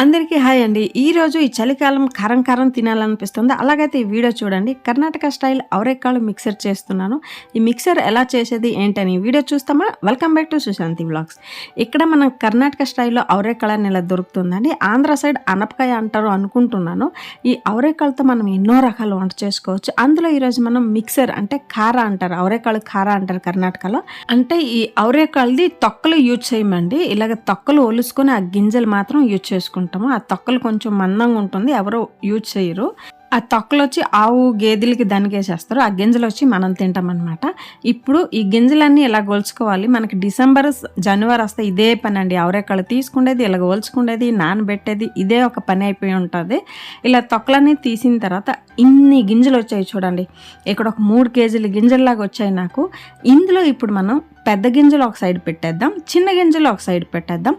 అందరికీ హాయ్ అండి. ఈరోజు ఈ చలికాలం కారం కారం తినాలనిపిస్తుంది? అలాగైతే ఈ వీడియో చూడండి. కర్ణాటక స్టైల్ అవరేకాళ్ళు మిక్సర్ చేస్తున్నాను. ఈ మిక్సర్ ఎలా చేసేది ఏంటని video చూస్తామా? Welcome back to Sushanti blogs ఇక్కడ మనం కర్ణాటక స్టైల్లో అవరేకాళ నెల దొరుకుతుందండి ఆంధ్ర సైడ్ అనపకాయ అంటారు అనుకుంటున్నాను. ఈ అవరేకాళ్ళతో మనం ఎన్నో రకాల వంట చేసుకోవచ్చు. అందులో ఈరోజు మనం మిక్సర్ అంటే కార అంటారు. అవరేకాళ్ళు కార అంటారు కర్ణాటకలో. అంటే ఈ అవరేకాళ్ళది తొక్కలు యూజ్ చేయమండి. ఇలాగ తొక్కలు ఒలుసుకొని ఆ గింజలు మాత్రం యూజ్ చేసుకుంటాం. ఆ తొక్కలు కొంచెం మందంగా ఉంటుంది ఎవరు యూజ్ చేయరు. ఆ తొక్కలు వచ్చి ఆవు గేదెలకి దానికేసేస్తారు ఆ గింజలు వచ్చి మనం తింటాం అనమాట ఇప్పుడు ఈ గింజలన్నీ ఇలా గోల్చుకోవాలి? మనకి డిసెంబర్ జనవరి వస్తే ఇదే పని అండి ఎవరెక్కడ తీసుకునేది ఇలా గొలుచుకునేది నానబెట్టేది ఇదే ఒక పని అయిపోయి ఉంటుంది. ఇలా తొక్కలన్నీ తీసిన తర్వాత ఇన్ని గింజలు వచ్చాయి చూడండి. ఇక్కడ ఒక మూడు కేజీల గింజల్లాగా వచ్చాయి నాకు. ఇందులో ఇప్పుడు మనం పెద్ద గింజలు ఒక సైడ్ పెట్టేద్దాం చిన్న గింజలు ఒక సైడ్ పెట్టేద్దాం.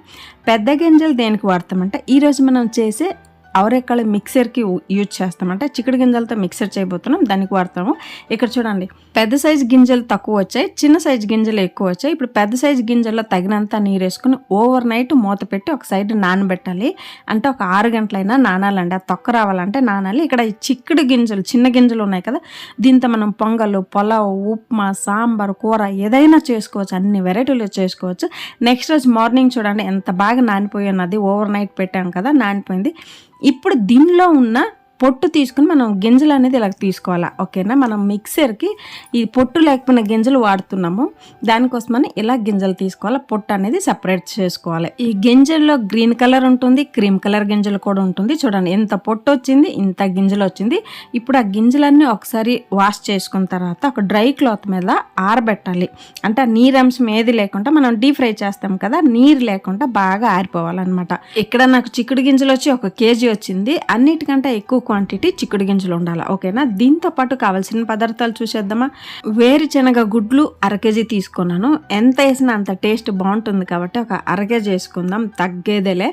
పెద్ద గింజలు దేనికి వాడతామంటే ఈరోజు మనం చేసే అవరెక్కల మిక్సర్కి యూజ్ చేస్తాం. అంటే చిక్కుడు గింజలతో మిక్సర్ చేయబోతున్నాం. దానికి వాడతాము. ఇక్కడ చూడండి పెద్ద సైజు గింజలు తక్కువ వచ్చాయి చిన్న సైజు గింజలు ఎక్కువ వచ్చాయి. ఇప్పుడు పెద్ద సైజు గింజల్లో తగినంత నీరు వేసుకుని ఓవర్ నైట్ మూత పెట్టి ఒక సైడ్ నానబెట్టాలి. అంటే ఒక ఆరు గంటలైనా నానాలండి. ఆ తొక్క రావాలంటే నానాలి. ఇక్కడ ఈ చిక్కుడు గింజలు చిన్న గింజలు ఉన్నాయి కదా దీంతో మనం పొంగలు పొలావు ఉప్మా సాంబార్ కూర ఏదైనా చేసుకోవచ్చు. అన్ని వెరైటీలు చేసుకోవచ్చు. నెక్స్ట్ రోజు మార్నింగ్ చూడండి ఎంత బాగా నానిపోయి ఉన్నది ఓవర్ నైట్ పెట్టాం కదా నానిపోయింది. ఇప్పుడు దీనిలో ఉన్న పొట్టు తీసుకుని మనం గింజలు అనేది ఇలా తీసుకోవాలా ఓకేనా? మనం మిక్సర్కి ఈ పొట్టు లేకపోయిన గింజలు వాడుతున్నాము. దానికోసమని ఇలా గింజలు తీసుకోవాలి పొట్టు అనేది సపరేట్ చేసుకోవాలి. ఈ గింజల్లో గ్రీన్ కలర్ ఉంటుంది క్రీమ్ కలర్ గింజలు కూడా ఉంటుంది. చూడండి ఎంత పొట్టు వచ్చింది ఇంత గింజలు వచ్చింది. ఇప్పుడు ఆ గింజలన్నీ ఒకసారి వాష్ చేసుకున్న తర్వాత ఒక డ్రై క్లాత్ మీద ఆరబెట్టాలి. అంటే ఆ నీరంశం ఏది లేకుండా మనం డీప్ ఫ్రై చేస్తాం కదా నీరు లేకుండా బాగా ఆరిపోవాలన్నమాట. ఇక్కడ నాకు చిక్కుడు గింజలు వచ్చి ఒక కేజీ వచ్చింది. అన్నిటికంటే ఎక్కువ క్వాంటిటీ చిక్కుడు గింజలు ఉండాలి? ఓకేనా? దీంతో పాటు కావాల్సిన పదార్థాలు చూసేద్దామా? వేరుశనగ గుడ్లు అర కేజీ తీసుకున్నాను. ఎంత వేసినా అంత టేస్ట్ బాగుంటుంది కాబట్టి ఒక అర కేజీ వేసుకుందాం తగ్గేదేలే.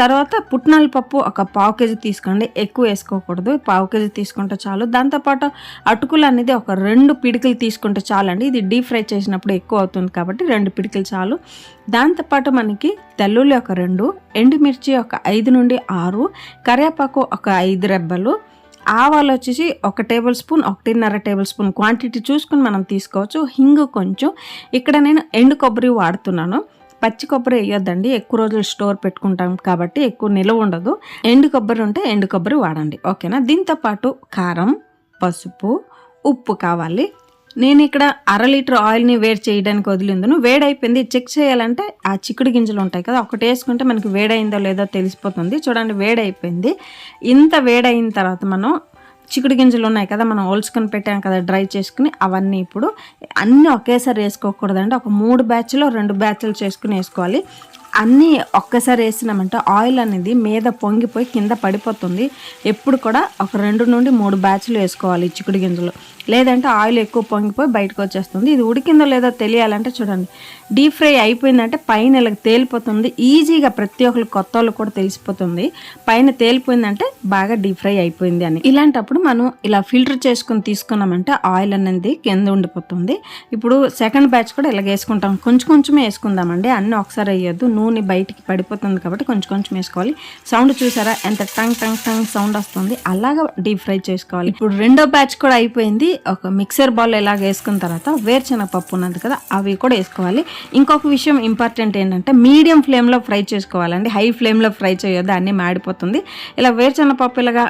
తర్వాత పుట్నాల పప్పు ఒక పావు కేజీ తీసుకోండి. ఎక్కువ వేసుకోకూడదు. పావు కేజీ తీసుకుంటే చాలు. దాంతోపాటు అటుకులు అనేది ఒక రెండు పిడికలు తీసుకుంటే చాలండి. ఇది డీప్ ఫ్రై చేసినప్పుడు ఎక్కువ అవుతుంది కాబట్టి రెండు పిడికలు చాలు. దాంతోపాటు మనకి తెల్లుల్లి ఒక రెండు ఎండుమిర్చి ఒక ఐదు నుండి ఆరు కరివేపాకు ఒక ఐదు రెబ్బ డబ్బాలు ఆవాలు వచ్చేసి ఒక టేబుల్ స్పూన్ ఒకటిన్నర టేబుల్ స్పూన్ క్వాంటిటీ చూసుకుని మనం తీసుకోవచ్చు. హింగు కొంచెం. ఇక్కడ నేను ఎండు కొబ్బరి వాడుతున్నాను. పచ్చి కొబ్బరి వేయొద్దండి. ఎక్కువ రోజులు స్టోర్ పెట్టుకుంటాం కాబట్టి ఎక్కువ నిల్వ ఉండదు. ఎండు కొబ్బరి ఉంటే ఎండు కొబ్బరి వాడండి. ఓకేనా? దీంతో పాటు కారం పసుపు ఉప్పు కావాలి. నేను ఇక్కడ అర లీటర్ ఆయిల్ని వేడి చేయడానికి వదిలిందును. వేడైపోయింది. చెక్ చేయాలంటే ఆ చిక్కుడు గింజలు ఉంటాయి కదా ఒకటి వేసుకుంటే మనకి వేడైందో లేదో తెలిసిపోతుంది. చూడండి వేడైపోయింది. ఇంత వేడైన తర్వాత మనం చిక్కుడు గింజలు ఉన్నాయి కదా మనం ఒలుచుకొని పెట్టాం కదా డ్రై చేసుకుని అవన్నీ ఇప్పుడు అన్నీ ఒకేసారి వేసుకోకూడదండి. ఒక మూడు బ్యాచ్లో రెండు బ్యాచ్లు చేసుకుని వేసుకోవాలి. అన్నీ ఒక్కసారి వేసినామంటే ఆయిల్ అనేది మీద పొంగిపోయి కింద పడిపోతుంది. ఎప్పుడు కూడా ఒక రెండు నుండి మూడు బ్యాచ్లు వేసుకోవాలి ఈ చిక్కుడు గింజలు. లేదంటే ఆయిల్ ఎక్కువ పొంగిపోయి బయటకు వచ్చేస్తుంది. ఇది ఉడికిందో లేదో తెలియాలంటే చూడండి. డీప్ ఫ్రై అయిపోయిందంటే పైన ఇలా తేలిపోతుంది. ఈజీగా ప్రతి ఒక్కరు కొత్త వాళ్ళు కూడా తెలిసిపోతుంది. పైన తేలిపోయిందంటే బాగా డీప్ ఫ్రై అయిపోయింది అని. ఇలాంటప్పుడు మనం ఇలా ఫిల్టర్ చేసుకుని తీసుకున్నామంటే ఆయిల్ అనేది కింద ఉండిపోతుంది. ఇప్పుడు సెకండ్ బ్యాచ్ కూడా ఇలా వేసుకుంటాం. కొంచెం కొంచెమే వేసుకుందామండి. అన్నీ ఒకసారి వేయొద్దు. నూనె బయటికి పడిపోతుంది కాబట్టి కొంచెం కొంచెం వేసుకోవాలి. సౌండ్ చూసారా? ఎంత టంగ్ టంగ్ టంగ్ సౌండ్ వస్తుంది. అలాగా డీప్ ఫ్రై చేసుకోవాలి. ఇప్పుడు రెండో బ్యాచ్ కూడా అయిపోయింది. ఒక మిక్సర్ బౌల్ ఇలాగ వేసుకున్న తర్వాత వేరుశనగపప్పు ఉన్నది కదా అవి కూడా వేసుకోవాలి. ఇంకొక విషయం ఇంపార్టెంట్ ఏంటంటే మీడియం ఫ్లేమ్లో ఫ్రై చేసుకోవాలండి. హై ఫ్లేమ్లో ఫ్రై చేయొద్దు అన్నీ మాడిపోతుంది. ఇలా వేరుశనగ పప్పు ఇలాగా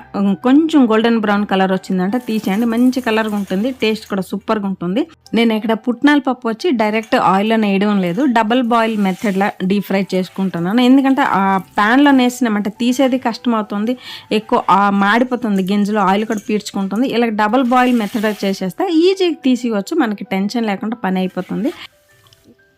కొంచెం గోల్డెన్ బ్రౌన్ కలర్ వచ్చిందంటే తీసేయండి. మంచి కలర్గా ఉంటుంది టేస్ట్ కూడా సూపర్గా ఉంటుంది. నేను ఇక్కడ పుట్నాల పప్పు వచ్చి డైరెక్ట్ ఆయిల్లో వేయడం లేదు. డబల్ బాయిల్ మెథడ్లా డీప్ ఫ్రై చేసుకుంటున్నాను. ఎందుకంటే ఆ ప్యాన్లో వేసినామంటే తీసేది కష్టం అవుతుంది ఎక్కువ మాడిపోతుంది గింజలు ఆయిల్ కూడా పీడ్చుకుంటుంది. ఇలా డబల్ బాయిల్ మెథడ్ చేసేస్తే ఈజీగా తీసివచ్చు మనకి టెన్షన్ లేకుండా పని అయిపోతుంది.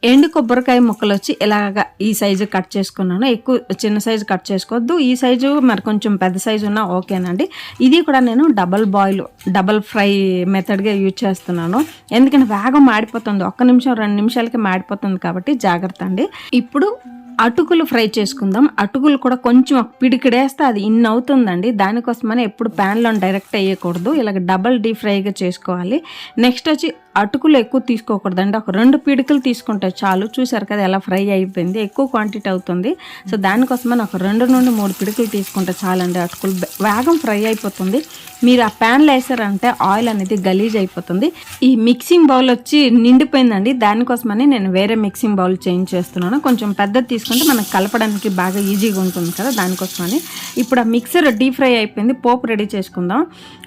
ఎండు కొబ్బరికాయ ముక్కలు వచ్చి ఇలాగ ఈ సైజు కట్ చేసుకున్నాను. ఎక్కువ చిన్న సైజు కట్ చేసుకోవద్దు. ఈ సైజు మరి కొంచెం పెద్ద సైజు ఉన్నా ఓకేనండి. ఇది కూడా నేను డబల్ బాయిల్ డబల్ ఫ్రై మెథడ్గా యూజ్ చేస్తున్నాను. ఎందుకంటే వేగం మాడిపోతుంది. ఒక్క నిమిషం రెండు నిమిషాలకి మాడిపోతుంది కాబట్టి జాగ్రత్త అండి. ఇప్పుడు అటుకులు ఫ్రై చేసుకుందాం. అటుకులు కూడా కొంచెం ఒక పిడికిడేస్తే అది ఇన్ అవుతుందండి. దానికోసమని ఎప్పుడు ప్యాన్లో డైరెక్ట్ వేయకూడదు. ఇలాగ డబల్ డీప్ ఫ్రైగా చేసుకోవాలి. నెక్స్ట్ వచ్చి అటుకులు ఎక్కువ తీసుకోకూడదండి. ఒక రెండు పిడికలు తీసుకుంటే చాలు. చూసారు కదా ఎలా ఫ్రై అయిపోయింది. ఎక్కువ క్వాంటిటీ అవుతుంది. సో దానికోసమని ఒక రెండు నుండి మూడు పిడికలు తీసుకుంటే చాలండి అటుకులు. వేగం ఫ్రై అయిపోతుంది. మీరు ఆ ప్యాన్లో వేసారంటే ఆయిల్ అనేది గలీజ్ అయిపోతుంది. ఈ మిక్సింగ్ బౌల్ వచ్చి నిండిపోయిందండి. దానికోసమని నేను వేరే మిక్సింగ్ బౌల్ చేంజ్ చేస్తున్నాను. కొంచెం పెద్దది తీసుకుంటే మనకు కలపడానికి బాగా ఈజీగా ఉంటుంది కదా దానికోసమని. ఇప్పుడు ఆ మిక్సర్ డీప్ ఫ్రై అయిపోయింది పోపు రెడీ చేసుకుందాం.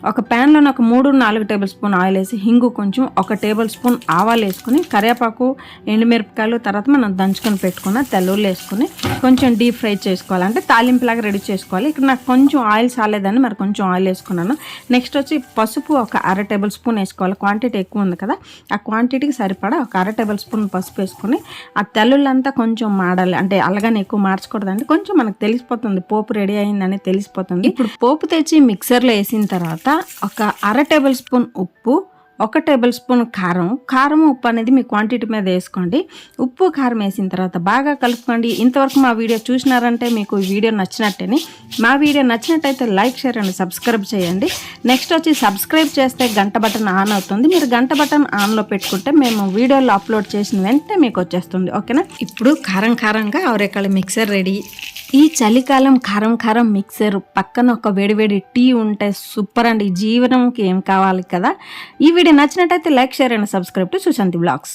ఒక ప్యాన్లో ఒక మూడు నాలుగు టేబుల్ స్పూన్ ఆయిల్ వేసి హింగు కొంచెం ఒక టేబుల్ స్పూన్ ఆవాలు వేసుకుని కరివేపాకు ఎండుమిరపకాయలు తర్వాత మనం దంచుకొని పెట్టుకున్న తెల్లుల్లి వేసుకుని కొంచెం డీప్ ఫ్రై చేసుకోవాలి. అంటే తాలింపులాగా రెడీ చేసుకోవాలి. ఇక్కడ నాకు కొంచెం ఆయిల్ సాలేదని మరి కొంచెం ఆయిల్ వేసుకున్నాను. నెక్స్ట్ వచ్చి పసుపు ఒక అర టేబుల్ స్పూన్ వేసుకోవాలి. క్వాంటిటీ ఎక్కువ ఉంది కదా ఆ క్వాంటిటీకి సరిపడా ఒక అర టేబుల్ స్పూన్ పసుపు వేసుకొని ఆ తెల్లుళ్ళంతా కొంచెం మాడాలి. అంటే అలాగని ఎక్కువ మార్చకూడదండి. కొంచెం మనకు తెలిసిపోతుంది పోపు రెడీ అయిందని తెలిసిపోతుంది. ఇప్పుడు పోపు తెచ్చి మిక్సర్లో వేసిన తర్వాత ఒక అర టేబుల్ స్పూన్ ఉప్పు ఒక టేబుల్ స్పూన్ కారం. కారం ఉప్పు అనేది మీ క్వాంటిటీ మీద వేసుకోండి. ఉప్పు కారం వేసిన తర్వాత బాగా కలుపుకోండి. ఇంతవరకు మా వీడియో చూసినారంటే మీకు ఈ వీడియో నచ్చినట్టేని. మా వీడియో నచ్చినట్టయితే లైక్ షేర్ అండ్ సబ్స్క్రైబ్ చేయండి. నెక్స్ట్ వచ్చి సబ్స్క్రైబ్ చేస్తే గంట బటన్ ఆన్ అవుతుంది. మీరు గంట బటన్ ఆన్లో పెట్టుకుంటే మేము వీడియోలు అప్లోడ్ చేసిన వెంటనే మీకు వచ్చేస్తుంది. ఓకేనా? ఇప్పుడు కారం కారంగా అవరేకాళ్ళ మిక్సర్ రెడీ. ఈ చలికాలం కారం కారం మిక్సర్ పక్కన ఒక వేడివేడి టీ ఉంటే సూపర్ అండి. జీవనంకి ఏం కావాలి కదా? ఈ వీడియో నచ్చినట్టయితే like share and subscribe to Sushanti blogs.